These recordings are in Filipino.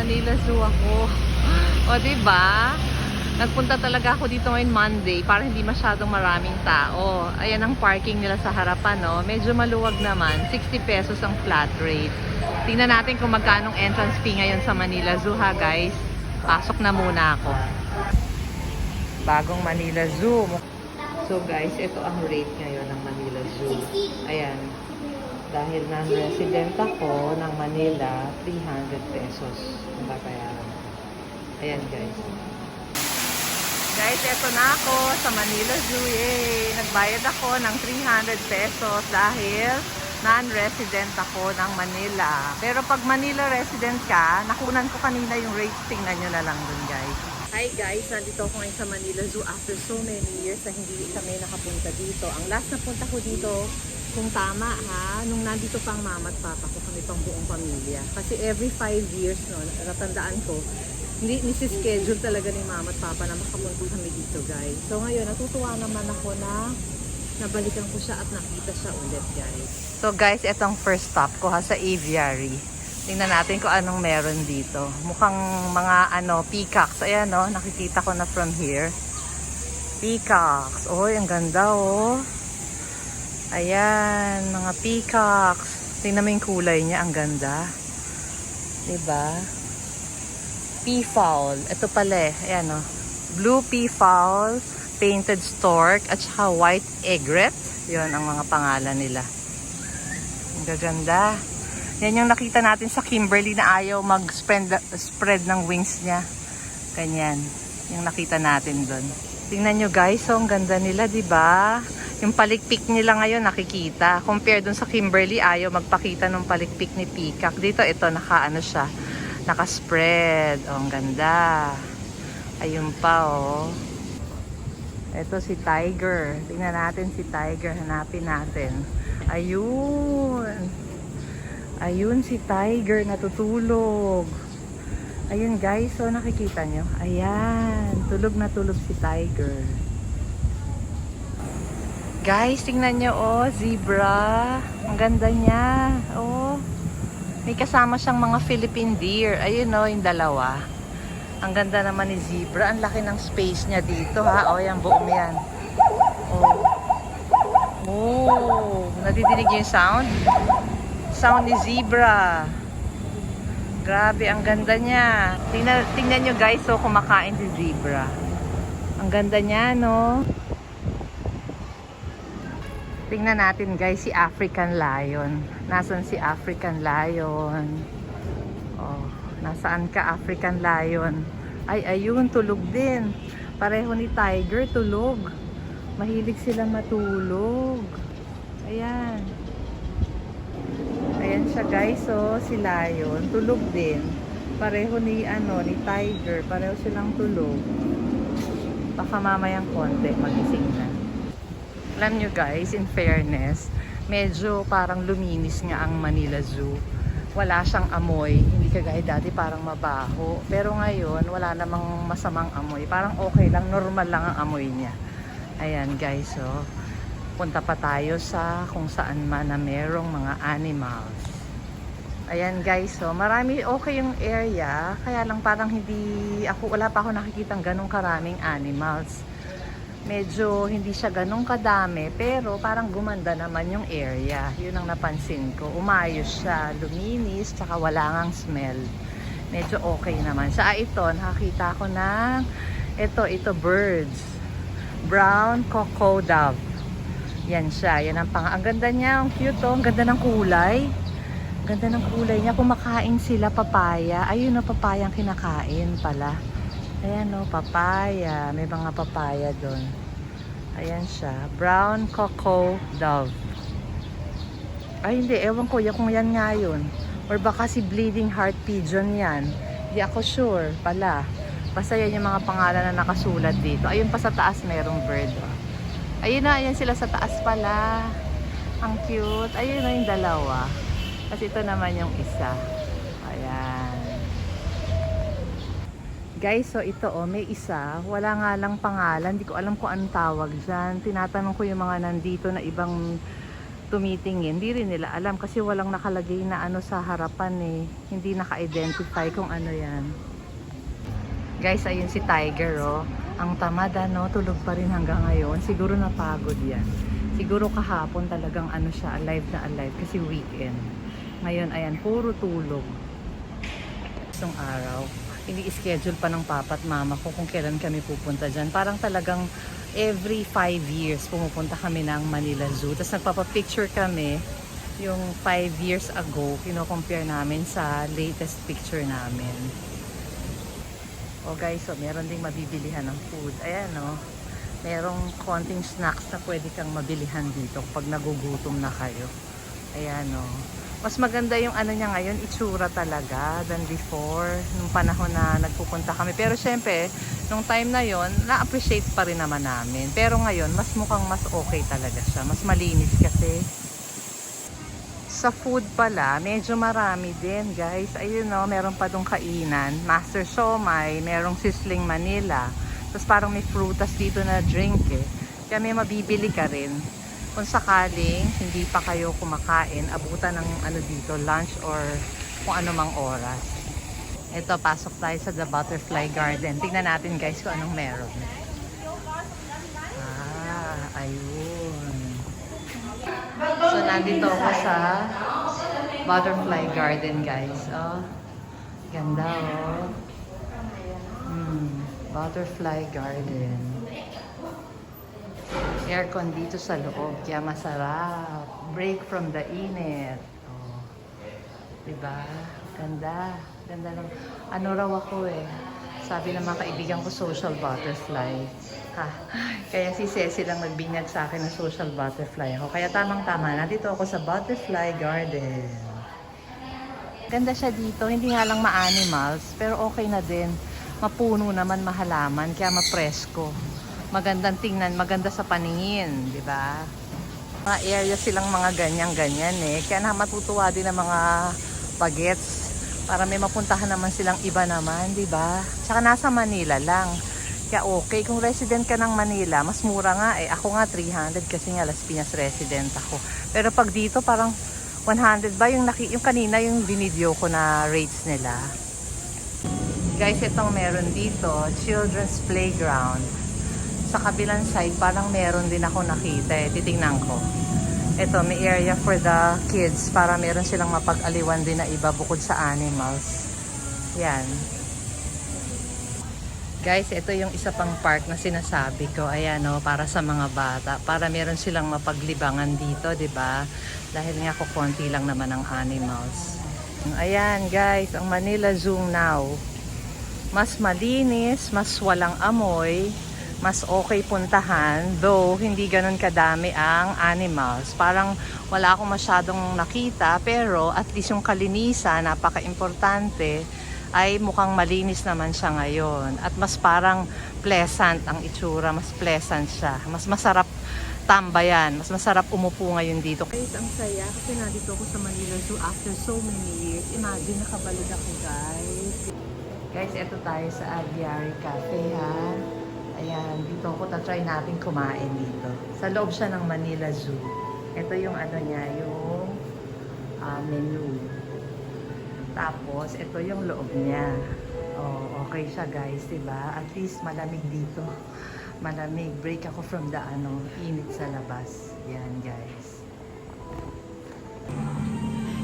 Manila Zoo ako. O, ba? Nagpunta talaga ako dito ngayon Monday para hindi masyadong maraming tao. Ayan ang parking nila sa harapan, no? Medyo maluwag naman. 60 pesos ang flat rate. Tingnan natin kung magkano entrance fee ngayon sa Manila Zoo, ha, guys? Pasok na muna ako. Bagong Manila Zoo. So, guys, ito ang rate ngayon ng Manila Zoo. Ayan. Dahil non-resident ako ng Manila, 300 pesos ang babayaran. Ayan guys. Guys, eto na ako sa Manila Zoo. Yay! Nagbayad ako ng 300 pesos dahil non-resident ako ng Manila. Pero pag Manila resident ka, nakunan ko kanina yung rates. Tingnan nyo na lang dun guys. Hi guys, nandito ako ngayon sa Manila Zoo after so many years na hindi kami nakapunta dito. Ang last na punta ko dito, kung tama ha, nung nandito pang mama at papa ko kami pang buong pamilya. Kasi every five years no, natandaan ko, hindi nisi-schedule talaga ni mama at papa na makapunta kami dito guys. So ngayon, natutuwa naman ako na nabalikan ko siya at nakita siya ulit guys. So guys, itong first stop ko ha sa aviary. Tingnan natin kung anong meron dito. Mukhang mga ano, peacocks. Ayan no, nakikita ko na from here. Peacocks. Oh, ang ganda oh. Ayan, mga peacocks. Tingnan mo yung kulay niya, ang ganda. 'Di ba? Peafowl. Ito pala eh. Ayan oh. Blue peafowl, painted stork, at saka white egret. Yun ang mga pangalan nila. Ang gaganda. Yan yung nakita natin sa Kimberly na ayaw mag-spread spread ng wings niya. Ganyan. Yung nakita natin doon. Tingnan nyo guys, so ang ganda nila, di ba? Yung palikpik nila ngayon nakikita. Compare dun sa Kimberly, ayaw magpakita ng palikpik ni Peacock. Dito, ito, naka ano siya, naka-spread. Oh, ang ganda. Ayun pa, oh. Ito si Tiger. Tingnan natin si Tiger. Hanapin natin. Ayun. Ayun si Tiger natutulog. Ayun guys, so nakikita nyo. Ayan, tulog na tulog si Tiger. Guys, tingnan nyo oh, zebra. Ang ganda niya. Oh. May kasama siyang mga Philippine deer. Ayun oh, yung dalawa. Ang ganda naman ni zebra. Ang laki ng space niya dito ha. Oh, yan buong yan. Oh. Oh, nadidinig yung sound? Sound ni zebra. Grabe, ang ganda niya. Tingnan, tingnan nyo guys, so kumakain si zebra. Ang ganda niya, no? Tingnan natin guys, si African lion. Nasaan si African lion? Oh, nasaan ka African lion? Ay, ayun, tulog din. Pareho ni tiger, tulog. Mahilig sila matulog. Ayan. Ayan siya guys, oh, si lion, tulog din. Pareho ni ano, ni tiger, pareho silang tulog. Baka mamayang konti magising na. Alam nyo guys, in fairness, medyo parang luminis nga ang Manila Zoo. Wala siyang amoy, hindi kagaya dati parang mabaho. Pero ngayon, wala namang masamang amoy. Parang okay lang, normal lang ang amoy niya. Ayan guys, so punta pa tayo sa kung saan man na merong mga animals. Ayan guys, so marami okay yung area, kaya lang parang hindi ako wala pa ako nakikitang ganong karaming animals. Medyo hindi siya ganong kadami, pero parang gumanda naman yung area. Yun ang napansin ko. Umayos siya, luminis, tsaka wala ngang smell. Medyo okay naman. Sa ito, nakakita ko ng ito, ito birds. Brown cocoa dove. Yan siya. Yan ang pang... Ang ganda niya. Ang cute oh. Ang ganda ng kulay. Ang ganda ng kulay niya. Kumakain sila papaya. Ayun o, papaya ang kinakain pala. Ayan o, papaya. May mga papaya doon. Ayan siya. Brown cocoa dove. Ay, hindi. Ewan ko yan kung yan nga yun. Or baka si bleeding heart pigeon yan. Hindi ako sure pala. Basta yan yung mga pangalan na nakasulat dito. Ayun pa sa taas merong bird. oh. Ayun na, ayan sila sa taas pala. Ang cute. Ayun na yung dalawa. Kasi ito naman yung isa. Ayan. Guys, so ito oh, may isa. Wala nga lang pangalan. Hindi ko alam kung anong tawag dyan. Tinatanong ko yung mga nandito na ibang tumitingin, hindi rin nila alam kasi walang nakalagay na ano sa harapan eh. Hindi naka-identify kung ano yan. Guys, ayun si Tiger oh. Ang tamad ano, tulog pa rin hanggang ngayon. Siguro napagod yan. Siguro kahapon talagang ano siya, alive na alive kasi weekend. Ngayon, ayan, puro tulog. Itong araw, hindi schedule pa ng papa at mama ko kung kailan kami pupunta dyan. Parang talagang every five years pumupunta kami ng Manila Zoo. Tapos nagpapapicture kami yung five years ago, kino-compare namin sa latest picture namin. O guys, so meron ding mabibilihan ng food. Ayan no, merong konting snacks na pwede kang mabilihan dito pag nagugutom na kayo. Ayan no. Mas maganda yung ano niya ngayon, itsura talaga than before, nung panahon na nagpupunta kami. Pero syempre, nung time na yon na-appreciate pa rin naman namin. Pero ngayon, mas mukhang mas okay talaga siya. Mas malinis kasi. Sa food pala, medyo marami din guys. Ayun no, meron pa dong kainan. Master Siomay, merong Sisling Manila. Tapos parang may frutas dito na drink eh. Kaya may mabibili ka rin. Kung sakaling hindi pa kayo kumakain, abutan ng ano dito, lunch or kung ano mang oras. Ito, pasok tayo sa The Butterfly Garden. Tingnan natin guys kung anong meron. Ah, ayun. So, nandito ako sa Butterfly Garden, guys. Oh, ganda, oh. Hmm, Butterfly Garden. Aircon dito sa loob, kaya masarap. Break from the init. Oh. Diba? Ganda. Ganda lang. Ano raw ako eh. Sabi ng mga kaibigan ko, social butterfly. Ha? Kaya si Ceci lang nagbinyag sa akin ng social butterfly ako. Kaya tamang-tama, nandito ako sa Butterfly Garden. Ganda siya dito, hindi nga lang ma-animals, pero okay na din. Mapuno naman, mahalaman, kaya mapresko. Magandang tingnan, maganda sa paningin, di ba? Mga area silang mga ganyan-ganyan eh. Kaya na matutuwa din ang mga bagets para may mapuntahan naman silang iba naman, di ba? Tsaka nasa Manila lang. Kaya okay, kung resident ka ng Manila, mas mura nga eh. Ako nga 300 kasi nga Las Piñas resident ako. Pero pag dito parang 100 ba yung, naki, yung kanina yung binidyo ko na rates nila. Guys, itong meron dito, children's playground. Sa kabilang side, parang meron din ako nakita eh. Titingnan ko. Ito, may area for the kids para meron silang mapag-aliwan din na iba bukod sa animals. Yan. Guys, ito yung isa pang park na sinasabi ko. Ayan o, para sa mga bata. Para meron silang mapaglibangan dito, 'di ba? Dahil nga ko konti lang naman ang animals. Ayan guys, ang Manila Zoo now. Mas malinis, mas walang amoy, mas okay puntahan. Though, hindi ganun kadami ang animals. Parang wala akong masyadong nakita, pero at least yung kalinisan, napaka-importante ay mukhang malinis naman siya ngayon. At mas parang pleasant ang itsura, mas pleasant siya. Mas masarap tambayan, mas masarap umupo ngayon dito. Guys, ang saya kasi nandito ako sa Manila Zoo after so many years. Imagine nakabalik ako guys. Guys, eto tayo sa Aviary Cafe ha. Ayan, dito ako tatry natin kumain dito. Sa loob siya ng Manila Zoo. Ito yung ano niya, yung ah, menu. Tapos, ito yung loob niya. Oh, okay siya guys, ba? At least malamig dito. Malamig. Break ako from the ano, init sa labas. Yan guys.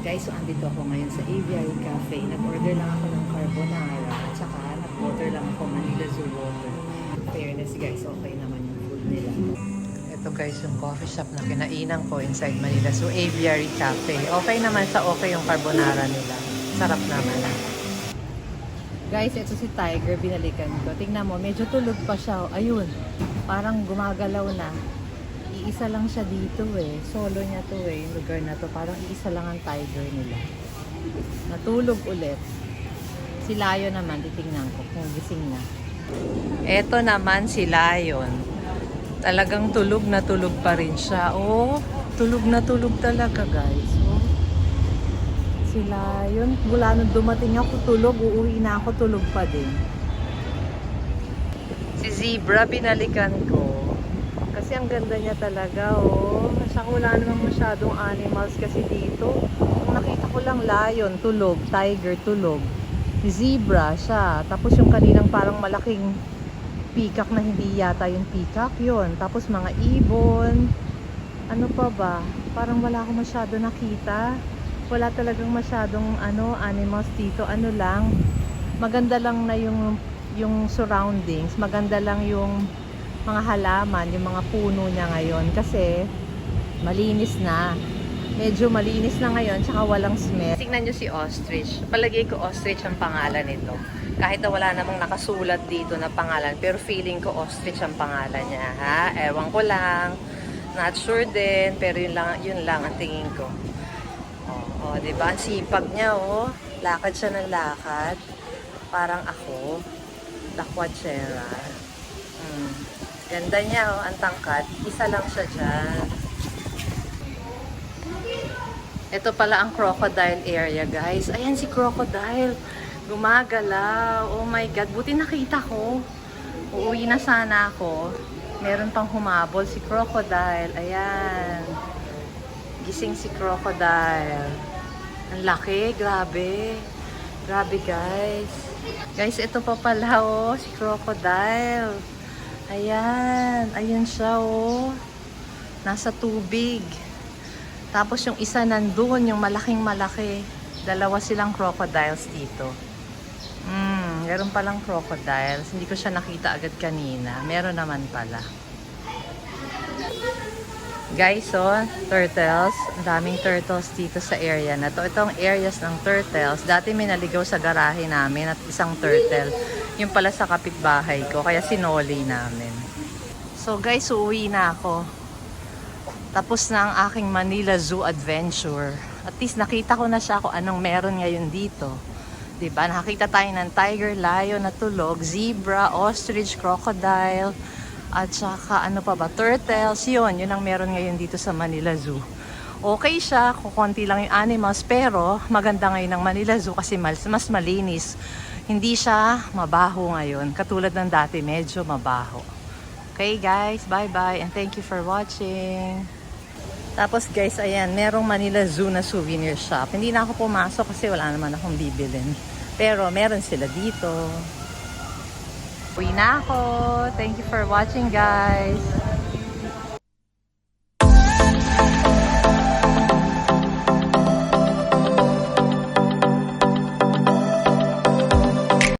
Guys, so andito ako ngayon sa Aviary Cafe. Nag-order lang ako ng carbonara at saka nag-order lang ako Manila Zoo water. Fairness guys, okay naman yung food nila. Ito guys, yung coffee shop na kinainan ko inside Manila Zoo Aviary Cafe. Okay naman sa okay yung carbonara nila. Sarap naman. Guys, ito si Tiger, binalikan ko. Tingnan mo, medyo tulog pa siya. Ayun, parang gumagalaw na. Iisa lang siya dito eh. Solo niya to eh, yung lugar na to. Parang iisa lang ang tiger nila. Natulog ulit. Si Lion naman, titingnan ko kung gising na. Ito naman si Lion. Talagang tulog na tulog pa rin siya. Oh, tulog na tulog talaga guys. Oh. Si Lion, mula nung dumating ako tulog, uuwi na ako tulog pa din. Si Zebra, binalikan ko. Kasi ang ganda niya talaga, oh. Siya Tsaka wala namang masyadong animals kasi dito. Ang nakita ko lang lion, tulog, tiger, tulog. Zebra siya. Tapos yung kaninang parang malaking peacock na hindi yata yung peacock yon Tapos mga ibon. Ano pa ba? Parang wala akong masyado nakita. Wala talagang masyadong ano, animals dito. Ano lang, maganda lang na yung yung surroundings. Maganda lang yung mga halaman, yung mga puno niya ngayon kasi malinis na. Medyo malinis na ngayon, tsaka walang smell. Tingnan nyo si ostrich. Palagay ko ostrich ang pangalan nito. Kahit na wala namang nakasulat dito na pangalan, pero feeling ko ostrich ang pangalan niya, ha? Ewan ko lang. Not sure din, pero yun lang, yun lang ang tingin ko. Oo, oh, di ba? Ang sipag niya, oh. Lakad siya ng lakad. Parang ako. Dakwachera. Hmm. Ganda niya, oh. Ang tangkat. Isa lang siya dyan. Ito pala ang crocodile area, guys. Ayan si crocodile. Gumagalaw. Oh my God. Buti nakita ko. Uuwi na sana ako. Meron pang humabol si crocodile. Ayan. Gising si crocodile. Ang laki. Grabe. Grabe, guys. Guys, ito pa pala, oh. Si crocodile. Ayan. Ayan siya, oh. Nasa tubig. Tapos yung isa nandun, yung malaking malaki. Dalawa silang crocodiles dito. Hmm, meron palang crocodiles. Hindi ko siya nakita agad kanina. Meron naman pala. Guys, oh, turtles. Daming turtles dito sa area na to. Itong areas ng turtles. Dati may naligaw sa garahe namin at isang turtle. Yung pala sa kapitbahay ko. Kaya sinoli namin. So guys, uuwi na ako. Tapos na ang aking Manila Zoo adventure. At least nakita ko na siya kung anong meron ngayon dito. 'Di ba? Nakakita tayo ng tiger, lion na tulog, zebra, ostrich, crocodile, at saka ano pa ba, turtles. Yun, yun ang meron ngayon dito sa Manila Zoo. Okay siya, kukunti lang yung animals, pero maganda ngayon ng Manila Zoo kasi mas, mas malinis. Hindi siya mabaho ngayon. Katulad ng dati, medyo mabaho. Okay guys, bye-bye and thank you for watching. Tapos guys, ayan, merong Manila Zoo na souvenir shop. Hindi na ako pumasok kasi wala naman akong bibilin. Pero meron sila dito. Uwi na ako. Thank you for watching guys.